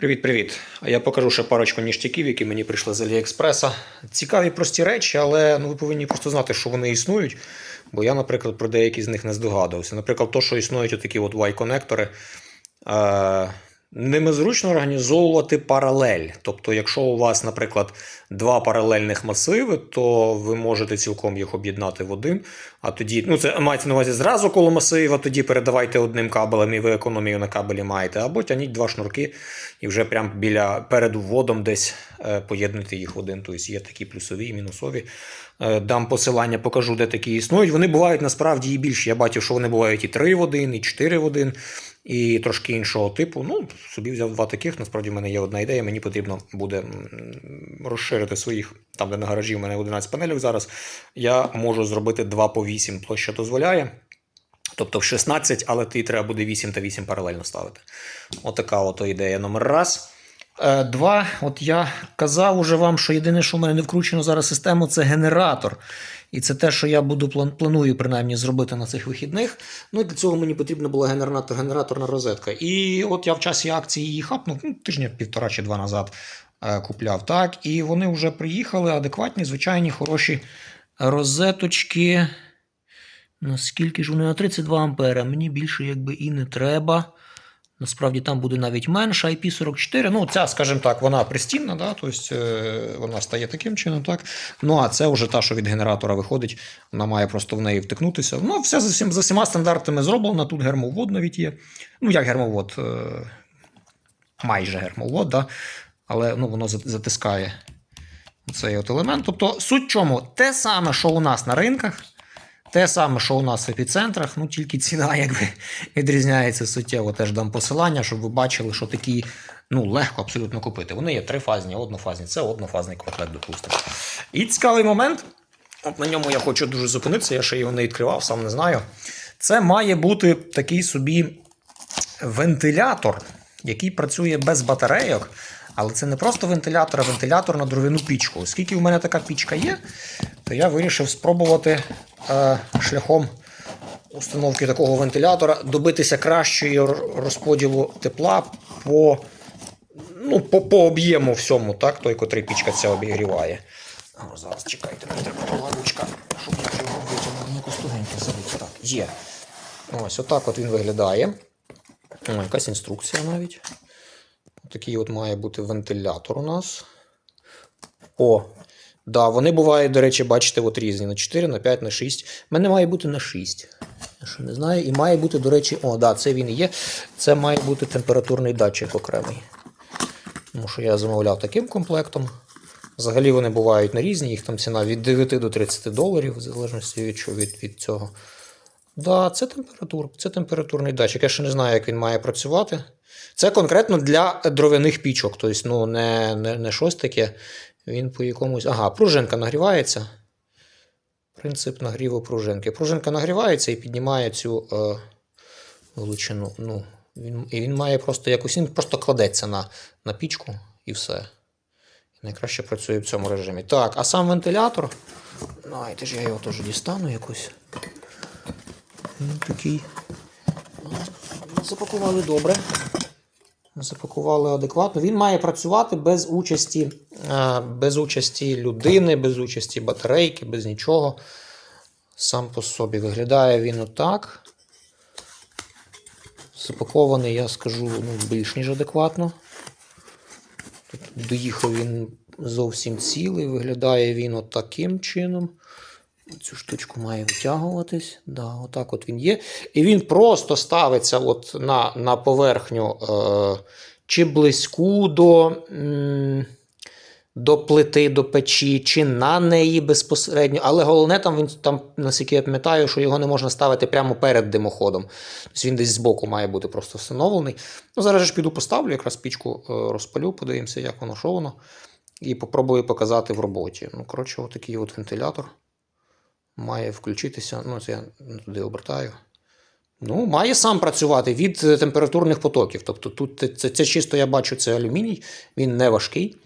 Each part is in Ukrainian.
Привіт-привіт. А я покажу ще парочку ніштяків, які мені прийшли з Аліекспреса. Цікаві прості речі, але ну, ви повинні просто знати, що вони існують. Бо я, наприклад, про деякі з них не здогадувався. Наприклад, то, що існують отакі от Y-конектори. Е- Ними зручно організовувати паралель. Тобто, якщо у вас, наприклад, два паралельних масиви, то ви можете цілком їх об'єднати в один. А тоді, ну це мається на увазі зразу коло масива, тоді передавайте одним кабелем, і ви економію на кабелі маєте, або тягніть два шнурки і вже прямо біля перед вводом десь е, поєднуйте їх в один. Тобто є такі плюсові і мінусові. Е, Дам посилання, покажу, де такі існують. Вони бувають насправді і більші. Я бачив, що вони бувають і 3 в 1, і 4 в 1, і трошки іншого типу. Ну, собі взяв два таких. Насправді в мене є одна ідея. Мені потрібно буде розширити своїх, там, де на гаражі, в мене 11 панелів зараз. Я можу зробити 2 по 8, площа дозволяє. Тобто в 16, але ти треба буде 8 та 8 паралельно ставити. Отака от ідея номер раз. Е, Два, от я казав уже вам, що єдине, що в мене не вкручено зараз систему, це генератор. І це те, що я буду план- планую принаймні зробити на цих вихідних. Ну і для цього мені потрібна була генератор, генераторна розетка. І от я в часі акції її хапнув, ну, тижня півтора чи два назад е, купляв. Так, і вони вже приїхали, адекватні, звичайні, хороші розеточки. Наскільки ж вони на 32 ампера? Мені більше якби і не треба. Насправді там буде навіть менше IP44. Ну, ця, скажімо так, вона пристінна, да? тобто е, вона стає таким чином. так. Ну, а це вже та, що від генератора виходить, вона має просто в неї втикнутися. Ну, все за, всім, за всіма стандартами зроблено. Тут гермовод навіть є. Ну, як гермовод, е, майже гермовод, да? але ну, воно затискає цей от елемент. Тобто, суть чому? Те саме, що у нас на ринках. Те саме, що у нас в епіцентрах, ну тільки ціна якби відрізняється суттєво. Теж дам посилання, щоб ви бачили, що такі ну, легко абсолютно купити. Вони є трифазні, однофазні. Це однофазний квадрат, допустимо. І цікавий момент. От на ньому я хочу дуже зупинитися, я ще його не відкривав, сам не знаю. Це має бути такий собі вентилятор, який працює без батарейок. Але це не просто вентилятор, а вентилятор на дров'яну пічку. Оскільки в мене така пічка є, то я вирішив спробувати е, шляхом установки такого вентилятора добитися кращої розподілу тепла по, ну, по, по об'єму всьому, так, той, котрий пічка ця обігріває. О, зараз чекайте, мені треба була ручка, щоб я його витягнув. Ну, костугенько забити. Так, є. Ось отак от він виглядає. О, якась інструкція навіть. Такий от має бути вентилятор у нас. О, да, вони бувають, до речі, бачите, от різні на 4, на 5, на 6. У мене має бути на 6. Я що не знаю. І має бути, до речі, о, да, це він є. Це має бути температурний датчик окремий. Тому що я замовляв таким комплектом. Взагалі вони бувають на різні, їх там ціна від 9 до 30 доларів, в залежності від, від, від цього. Да, це температура, це температурний датчик. Я ще не знаю, як він має працювати. Це конкретно для дров'яних пічок, тобто, ну, не, не, не щось таке. Він по якомусь. Ага, пружинка нагрівається. Принцип нагріву пружинки. Пружинка нагрівається і піднімає цю е, величину. Ну, він, і він має просто якось. Він просто кладеться на, на пічку і все. Найкраще працює в цьому режимі. Так, а сам вентилятор. Давайте ж я його теж дістану якось. Він такий. Ну, Запакували добре. Запакували адекватно. Він має працювати без участі, е, без участі людини, без участі батарейки, без нічого. Сам по собі виглядає він отак. Запакований, я скажу, ну, більш ніж адекватно. Тут доїхав він зовсім цілий, виглядає він от таким чином. Цю штучку має витягуватись. Да, отак от він є. І він просто ставиться от на, на поверхню е, чи близьку до, м, до плити, до печі, чи на неї безпосередньо. Але головне, там він там, наскільки я пам'ятаю, що його не можна ставити прямо перед димоходом. Тобто він десь збоку має бути просто встановлений. Ну, зараз ж піду поставлю, якраз пічку е, розпалю, подивимося, як воно, що воно. І попробую показати в роботі. Ну, коротше, отакий от вентилятор має включитися. Ну, це я туди обертаю. Ну, має сам працювати від е, температурних потоків. Тобто тут це, це, чисто я бачу, це алюміній, він не важкий.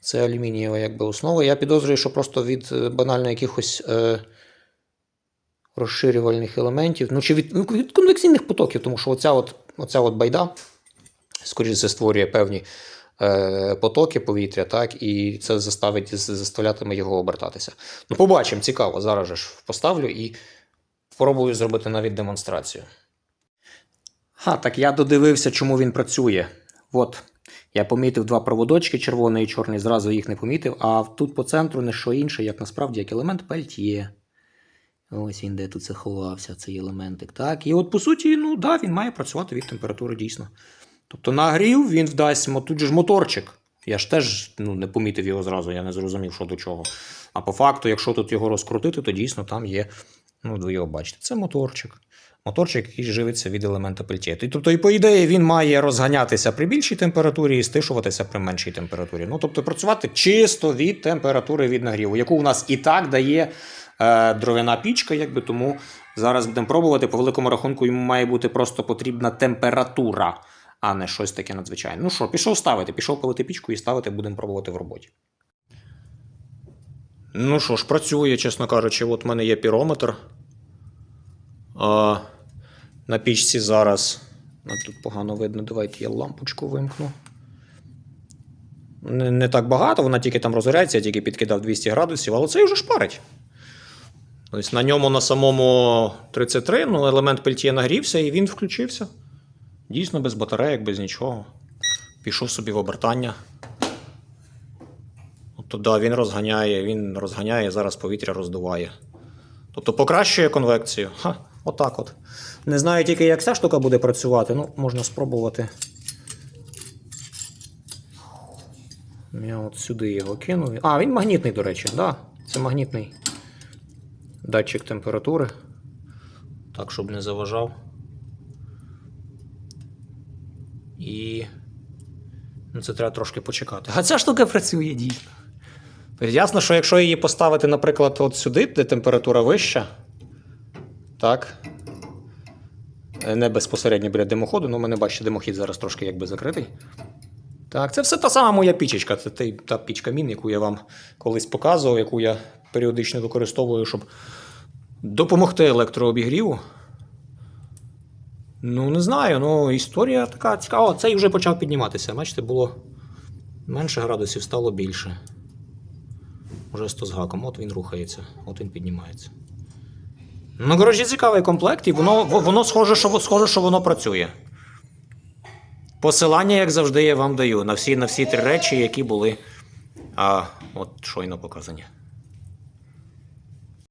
Це алюмінієва якби основа. Я підозрюю, що просто від е, банально якихось е, розширювальних елементів, ну чи від, ну, від конвекційних потоків, тому що оця от, оця от байда, скоріше, це створює певні потоки повітря, так, і це заставить, заставлятиме його обертатися. Ну, побачимо, цікаво. Зараз ж поставлю і спробую зробити навіть демонстрацію. Ха, так я додивився, чому він працює. От, я помітив два проводочки, червоний і чорний, зразу їх не помітив, а тут по центру не що інше, як насправді як елемент пельт'є. Ось він де тут заховався, цей елементик. Так, і от по суті, ну да, він має працювати від температури дійсно. Тобто нагрів він вдасть, тут же ж моторчик. Я ж теж ну, не помітив його зразу, я не зрозумів, що до чого. А по факту, якщо тут його розкрутити, то дійсно там є, ну, ви його бачите, це моторчик. Моторчик, який живиться від елемента пельтєту. Тобто, і по ідеї, він має розганятися при більшій температурі і стишуватися при меншій температурі. Ну, тобто працювати чисто від температури від нагріву, яку у нас і так дає е, дровяна пічка, якби тому зараз будемо пробувати. По великому рахунку йому має бути просто потрібна температура, а не щось таке надзвичайне. Ну що, пішов ставити, пішов палити пічку і ставити будемо пробувати в роботі. Ну що ж, працює, чесно кажучи, от в мене є пірометр. А, на пічці зараз. Тут погано видно, давайте я лампочку вимкну. Не, не так багато, вона тільки там розгоряється, я тільки підкидав 200 градусів, але це вже шпарить. Тобто на ньому на самому 33 ну, елемент пельтє нагрівся і він включився. Дійсно, без батареїк, без нічого. Пішов собі в обертання. Тобто, да, він розганяє, він розганяє, зараз повітря роздуває. Тобто покращує конвекцію. Ха, отак от. Не знаю тільки, як ця штука буде працювати, ну, можна спробувати. Я от сюди його кину. А, він магнітний, до речі, да, це магнітний датчик температури. Так, щоб не заважав. І. Ну, це треба трошки почекати. А ця штука працює дійсно. Тобто ясно, що якщо її поставити, наприклад, от сюди, де температура вища, так. е, Не безпосередньо біля димоходу, ну, мене бачите, димохід зараз трошки якби закритий. Так, це все та сама моя пічечка. Це та пічка мін, яку я вам колись показував, яку я періодично використовую, щоб допомогти електрообігріву. Ну, не знаю, ну історія така цікава. О, цей вже почав підніматися. Бачите, було менше градусів, стало більше. Уже 100 з гаком. От він рухається, от він піднімається. Ну, коротше, цікавий комплект, і воно, воно схоже, що, схоже, що воно працює. Посилання, як завжди, я вам даю на всі, на всі три речі, які були а, от щойно показані.